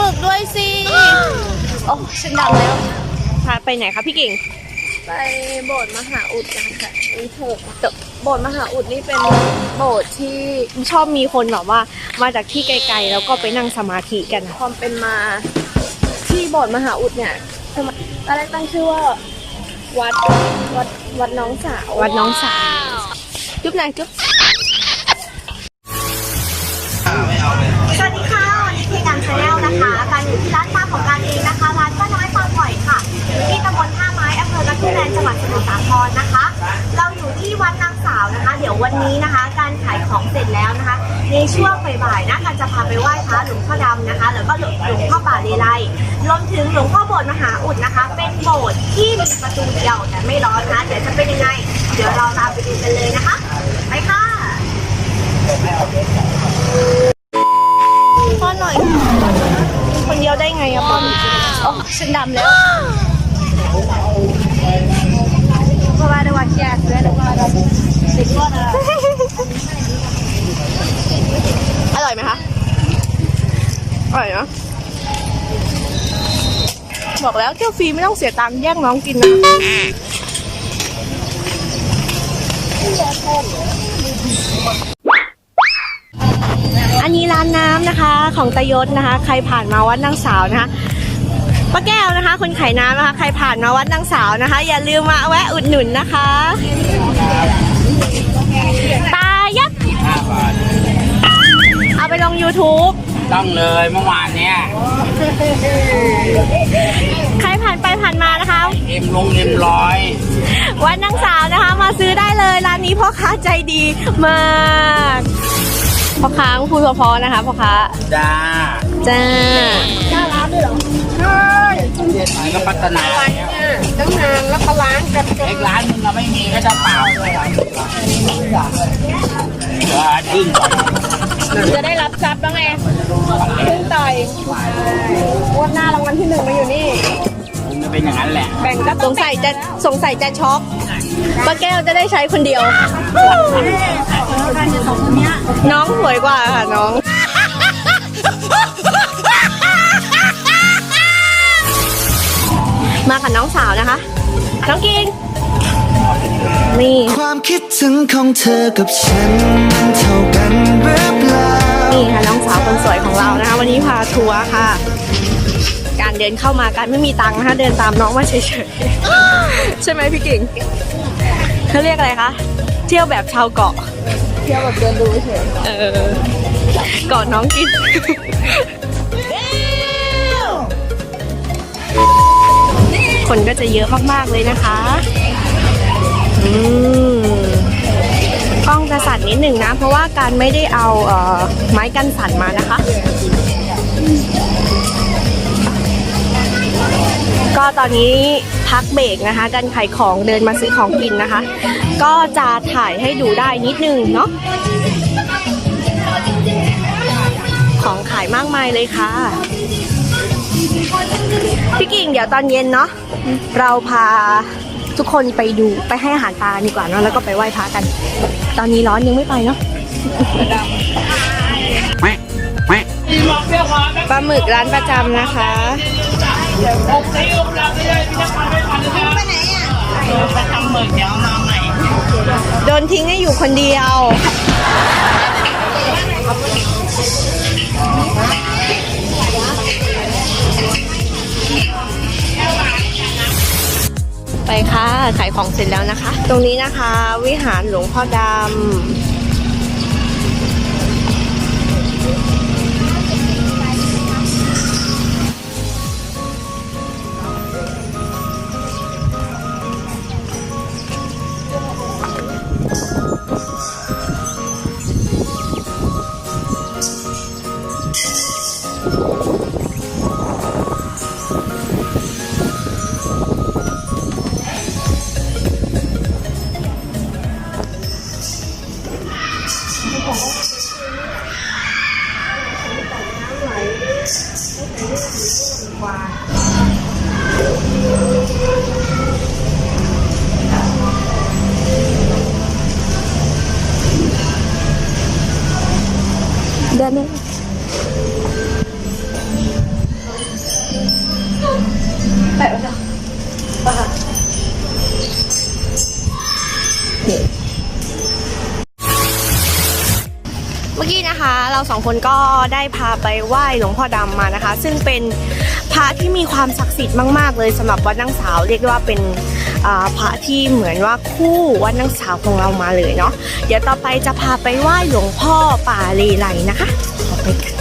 หมึกด้วยสิ โอ้ฉันดำแล้ว พาไปไหนคะพี่กิ่ง ไปโบสถ์มหาอุดกันค่ะนี่เถอะโบสถ์มหาอุดนี่เป็นโบสถ์ที่ชอบมีคนแบบว่า มาจากที่ไกลๆ แล้วก็ไปนั่งสมาธิกัน ความเป็นมาที่โบสถ์มหาอุดเนี่ยทำไมตอนแรกตั้งชื่อว่า วัดวัดวัดน้องสาว วัดน้องสาว จุ๊บหนอยจุ๊บ สวัสดีค่ะวันนี้คือการ ชาแนลนะคะการอยู่ที่ร้านปลาของการเองนะคะ ร้านป้าน้อยปลาหอยค่ะอยู่ที่ตำบลท่าไม้อำเภอกระทุ่มแบนจังหวัดสมุทรสาครนะคะ เราอยู่ที่วัดนางสาวนะคะ เดี๋ยววันนี้นะคะ การขายของเสร็จแล้วนะคะ ในช่วงบ่ายๆนะการจะพาไปไหว้พระหลวงพ่อดำนะคะ แล้วก็หลวงหลวงพ่อป่าเลไลรวมถึงหลวงพ่อโบสถ์มหาอุดนะคะ เป็นโบสถ์ที่มีประตูเดียวแต่ไม่ร้อนนะเดี๋ยวจะเป็นยังไง เดี๋ยวเราตามไปดูกันเลยนะคะ ไปค่ะ เดียวได้ไงอะปอมโอ้ฉันดำแล้วเพราะว่าได้วัดแกด้วยนะว่าเราติดว่าอะไรอร่อยไหมคะ อร่อยเนาะบอกแล้วเที่ยวฟรีไม่ต้องเสียตังค์แย่งน้องกินนะ อันนี้ร้านน้ำนะคะของตายศนะคะ ใครผ่านมาวัดนางสาวนะคะป้าแก้วนะคะ คนขายน้ำนะคะ ใครผ่านมาวัดนางสาวนะคะ อย่าลืมมาแวะอุดหนุนนะคะตายักษ์เอาไปลง YouTube ต้องเลยเมื่อวานเนี้ยใครผ่านไปผ่านมานะคะ เอ็มลงเอ็มร้อยวัดนางสาวนะคะ มาซื้อได้เลยร้านนี้พ่อค้าใจดีมาก พ่อค้าพูดเพอๆนะคะพ่อค้าจ้าจ้ามันก็พัฒนาตั้งนานแล้วก็ล้างกันเล็กร้านมึงเราไม่มีก็จะเปล่าเลยเออดึงก่อนจะได้รับทรัพย์บ้างไงพึ่งต่อยงวดหน้ารางวัลที่หนึ่งมาอยู่นี่ มึงจะเป็นอย่างนั้นแหละ แบ่งก็สงสัยจะสงสัยจะช็อกป้าแก้วจะได้ใช้คนเดียว น้องสวยกว่าค่ะน้อง มากับน้องสาวนะคะ น้องกิงนี่ ความคิดถึงของเธอกับฉันมันเท่ากันหรือเปล่า นี่ค่ะน้องสาวคนสวยของเรานะคะ วันนี้พาทัวร์ค่ะการ เดินเข้ามาการไม่มีตังค์นะคะเดินตามน้องมาเฉยๆ ใช่ไหมพี่กิ่งเขาเรียกอะไรคะเที่ยวแบบชาวเกาะ เที่ยวแบบเดินดูเฉยเออเกาะน้องกินคนก็จะเยอะมากๆเลยนะคะอืมกล้องจะสั่นนิดหนึ่งนะ เพราะว่าการไม่ได้เอาเอ่อไม้กันสั่นมานะคะ ก็ตอนนี้พักเบรกนะคะการขายของเดินมาซื้อของกินนะคะ ก็จะถ่ายให้ดูได้นิดนึงเนาะของขายมากมายเลยค่ะ พี่กิ่งเดี๋ยวตอนเย็นเนาะเราพาทุกคนไปดูไปให้อาหารปลาดีกว่าเนาะแล้วก็ไปไหว้พระกัน ตอนนี้ร้อนยังไม่ไปเนาะแม่แม่ปลาหมึกร้านประจำนะคะ ทำเหมือนเดี๋ยวน้องไหนโดนทิ้งให้อยู่คนเดียว ไปค่ะ ขายของเสร็จแล้วนะคะ ตรงนี้นะคะ วิหารหลวงพ่อดำ องคนก็ได้พาไปไหว้หลวงพ่อดำมานะคะ ซึ่งเป็นพระที่มีความศักดิ์สิทธิ์มากๆ เลยสำหรับวัดนางสาวเรียกว่าเป็นพระที่เหมือนว่าคู่วัดนางสาวของเรามาเลยเนาะเดี๋ยวต่อไปจะพาไปไหว้หลวงพ่อป่าเลไลนะคะขอไปกัน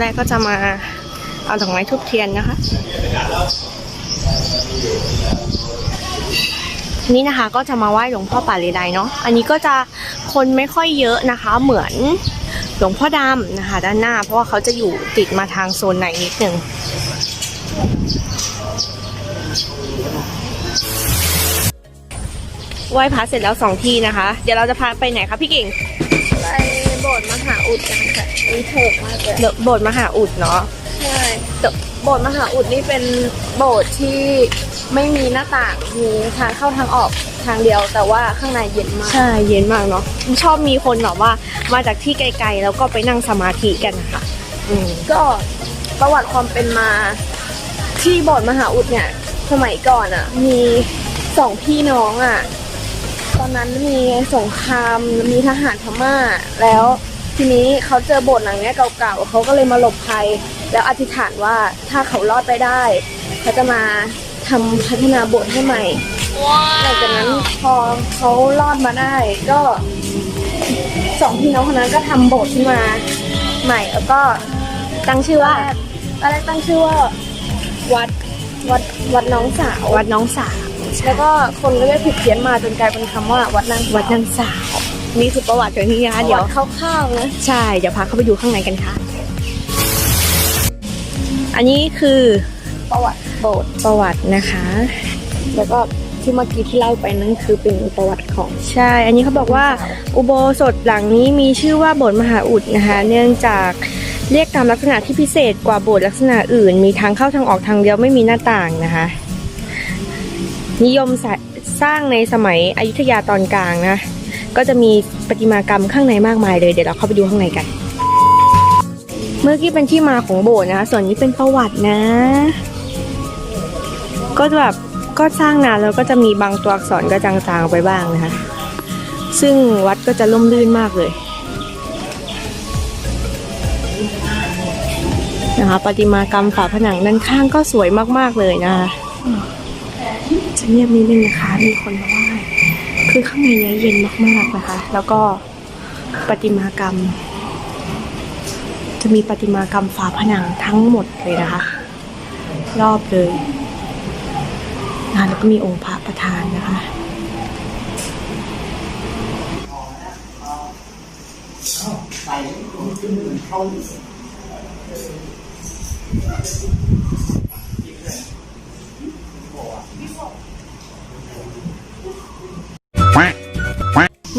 แรกก็จะมาเอาดอกไม้ทุบเทียนนะคะ นี่นะคะก็จะมาไหว้หลวงพ่อป่าเลไลเนาะอันนี้ก็จะคนไม่ค่อยเยอะนะคะ เหมือนหลวงพ่อดำนะคะ ด้านหน้า เพราะว่าเขาจะอยู่ติดมาทางโซนไหนนิดหนึ่งไหว้พระเสร็จแล้วสองที่นะคะ เดี๋ยวเราจะพาไปไหนคะพี่กิ่งไป โบสถ์มหาอุดกันค่ะมีเถิกมากเลย เดอะโบสถ์มหาอุดเนาะใช่แต่โบสถ์มหาอุดนี่เป็นโบสถ์ที่ไม่มีหน้าต่างมีทางเข้าทางออกทางเดียว แต่ว่าข้างในเย็นมาก ใช่เย็นมากเนาะชอบมีคนแบบว่ามาจากที่ไกลๆ แล้วก็ไปนั่งสมาธิกันนะคะอืมก็ประวัติความเป็นมาที่โบสถ์มหาอุดเนี่ย สมัยก่อนอะ่ะ มีสองพี่น้องอะ่ะ ตอนนั้นมีสงครามมีทหารพม่าแล้ว ทีนี้เขาเจอโบสถ์หลังเนี้ยเก่าๆเขาก็เลยมาหลบภัย แล้วอธิษฐานว่าถ้าเขารอดไปได้เขาจะมาทำพัฒนาโบสถ์ให้ใหม่หลังจากนั้นพอเขารอดมาได้ก็สองพี่น้องคนนั้นก็ทำโบสถ์ขึ้นมาใหม่แล้วก็ตั้งชื่อว่าตอนแรกตั้งชื่อว่าวัดวัดวัดน้องสาว วัดน้องสาวแล้วก็คนก็เลยผิดเพี้ยนมาจนกลายเป็นคำว่าวัดนางวัดนางสาว นี่คือประวัติของที่นี่นะคะเดี๋ยววัคร่าวๆนะใช่เดี๋ยวพาเข้าไปดูข้างในกันค่ะ อันนี้คือประวัติโบสถ์ประวัตินะคะ แล้วก็ที่เมื่อกี้ที่เล่าไปนั่นคือเป็นประวัติของใช่ อันนี้เขาบอกว่าอุโบสถหลังนี้มีชื่อว่าโบสถ์มหาอุดนะคะ เนื่องจากเรียกตามลักษณะที่พิเศษกว่าโบสถ์ลักษณะอื่น มีทางเข้าทางออกทางเดียวไม่มีหน้าต่างนะคะ นิยมสะสร้างในสมัยอยุธยาตอนกลางนะ ก็จะมีประติมากรรมข้างในมากมายเลยเดี๋ยวเราเข้าไปดูข้างในกัน เมื่อกี้เป็นที่มาของโบสถ์นะคะส่วนนี้เป็นประวัตินะ ก็จะแบบก็สร้างนานแล้วก็จะมีบางตัวอักษรก็จางๆไปบ้างนะคะซึ่งวัดก็จะล่มลื่นมากเลยนะคะประติมากรรมฝาผนังด้านข้างก็สวยมากๆเลยนะคะจะเงียบนิดนึงนะคะมีคนมา คือข้างในเย็นมากๆนะคะ แล้วก็ประติมากรรม จะมีประติมากรรมฝาผนังทั้งหมดเลยนะคะ รอบเลยนะแล้วก็มีองค์พระประธานนะคะเมื่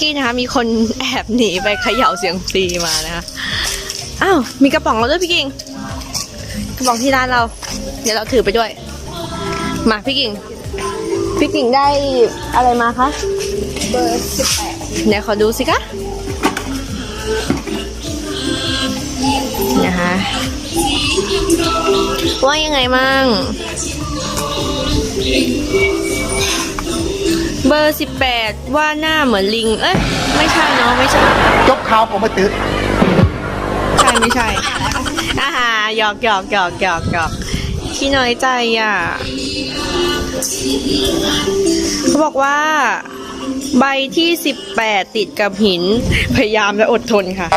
กี้นะคะมีคนแอบหนีไปเขย่าเสียงฟรีมานะคะอ้าวมีกระป๋องเราด้วยพี่กิ่งกระป๋องที่ร้านเรา เดี๋ยวเราถือไปด้วย มาพี่กิ่งพี่กิ่งได้อะไรมาคะเบอร์สิบแปดเดี๋ยวขอดูสิคะนะคะว่ายังไงมั่ง เบอร์สิบแปดว่าหน้าเหมือนลิง เอ้ยไม่ใช่เนาะไม่ใช่ยกเท้าผมมาตื้อใช่ไม่ใช่อาหาหยอกหยอกหยอกหยอกหยอกขี้น้อยใจอะเขาบอกว่า ใบที่ 18 ติดกับหิน พยายามและอดทนค่ะ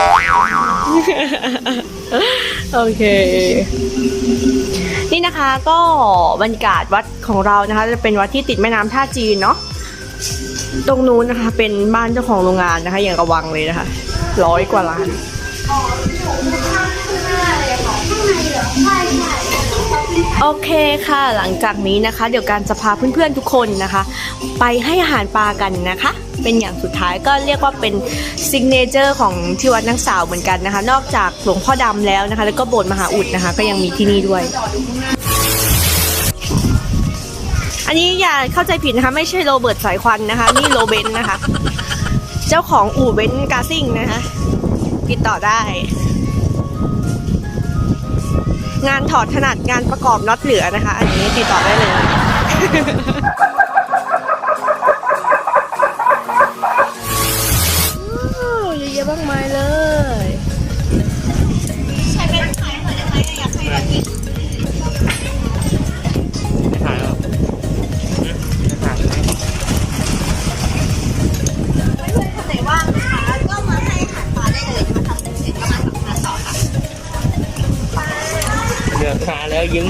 โอเค นี่นะคะก็บรรยากาศวัดของเรานะคะ จะเป็นวัดที่ติดแม่น้ำท่าจีนเนาะ ตรงนู้นนะคะ เป็นบ้านเจ้าของโรงงานนะคะ อย่างระวังเลยนะคะร้อยกว่าล้านโอเคค่ะ หลังจากนี้นะคะ เดี๋ยวการจะพาเพื่อนๆทุกคนนะคะ ไปให้อาหารปลากันนะคะ เป็นอย่างสุดท้ายก็เรียกว่าเป็นซิกเนเจอร์ของที่วัดนังสาวเหมือนกันนะคะ นอกจากหลวงพ่อดำแล้วนะคะ แล้วก็โบสถ์มหาอุดนะคะ ก็ยังมีที่นี่ด้วยันนี้อย่าเข้าใจผิดนะคะ ไม่ใช่โรเบิร์ตสายควันนะคะ นี่โรเบนนะคะ เจ้าของอู่เบนกาซิงนะคะ ติดต่อได้ งานถอดถนัดงานประกอบน็อตเหลือนะคะ อันนี้ติดต่อได้เลย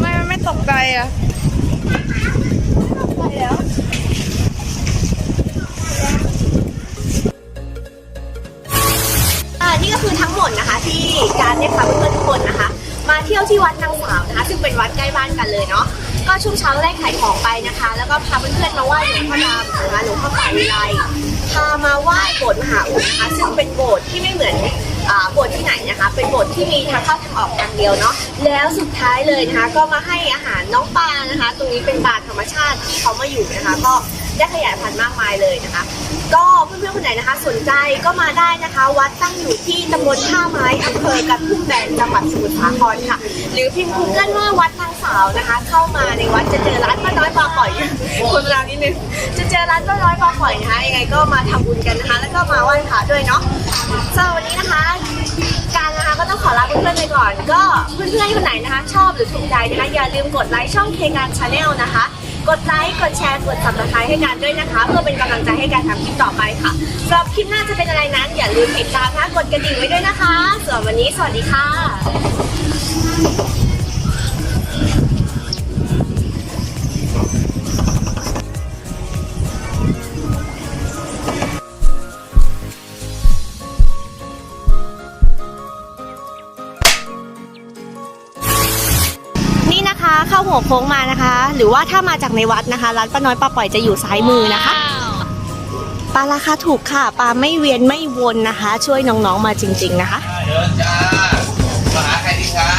ไม่ไม่ตกใจอะนี่ก็คือทั้งหมดนะคะที่การเนี่ยพาเพื่อนทุกคนนะคะ มาเที่ยวที่วัดนางสาวนะคะ ซึ่งเป็นวัดใกล้บ้านกันเลยเนาะก็ช่วงเช้าแรกขายของไปนะคะ แล้วก็พาเพื่อนๆมาไหว้หลวงพ่อดำนะคะหลวงพ่อป่าวิไล พามาไหว้โบสถ์มหาอุทนะคะ ซึ่งเป็นโบสถ์ที่ไม่เหมือนอ่าโบสถ์ที่ไหนนะคะ เป็นโบสถ์ที่มีทางเข้าทางออกทางเดียวเนาะแล้วสุดท้ายเลยนะคะ ก็มาให้อาหารน้องปลานะคะ ตรงนี้เป็นปลาธรรมชาติที่เขามาอยู่นะคะ ก็ ได้ขยายพันธุ์มากมายเลยนะคะ ก็เพื่อนๆคนไหนนะคะ สนใจก็มาได้นะคะ วัดตั้งอยู่ที่ตำบลท่าไม้อำเภอกระทุ่มแบนจังหวัดสมุทรสาครค่ะ หรือพิมพ์ Google ว่าวัดนางสาวนะคะ เข้ามาในวัดจะเจอร้านป้าน้อยปลาปล่อยคนเรานิดนึงจะเจอร้านป้าน้อยปลาปล่อยนะคะยังไงก็มาทำบุญกันนะคะ แล้วก็มาไหว้พระด้วยเนาะสำหรับวันนี้นะคะการนะคะก็ต้องขอลาเพื่อนๆไปก่อน ก็เพื่อนๆคนไหนนะคะ ชอบหรือถูกใจนะคะอย่าลืมกดไลค์ช่องเคการชาแนลนะคะ กดไลค์กดแชร์กด subscribe ให้กันด้วยนะคะ เพื่อเป็นกำลังใจให้การทำคลิปต่อไปค่ะสำหรับคลิปหน้าจะเป็นอะไรนั้น อย่าลืมติดตามนะกดกระดิ่งไว้ด้วยนะคะส่วนวันนี้สวัสดีค่ะนี่นะคะเข้าหัวโค้งมานะคะ หรือว่าถ้ามาจากในวัดนะคะ ร้านป้าน้อยปลาปล่อยจะอยู่ซ้ายมือนะคะปลาราคาถูกค่ะปลาไม่เวียนไม่วนนะคะ ช่วยน้องๆมาจริง ๆ นะคะเดินจ้ามาหาใครดีคะ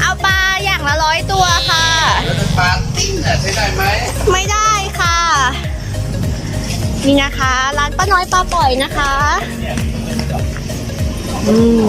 เอาปลาอย่างละร้อยตัวค่ะเดินปลาติ้งน่ะใช้ได้ไหมไม่ได้ค่ะ นี่นะคะ ร้านป้าน้อยปลาปล่อยนะคะอืม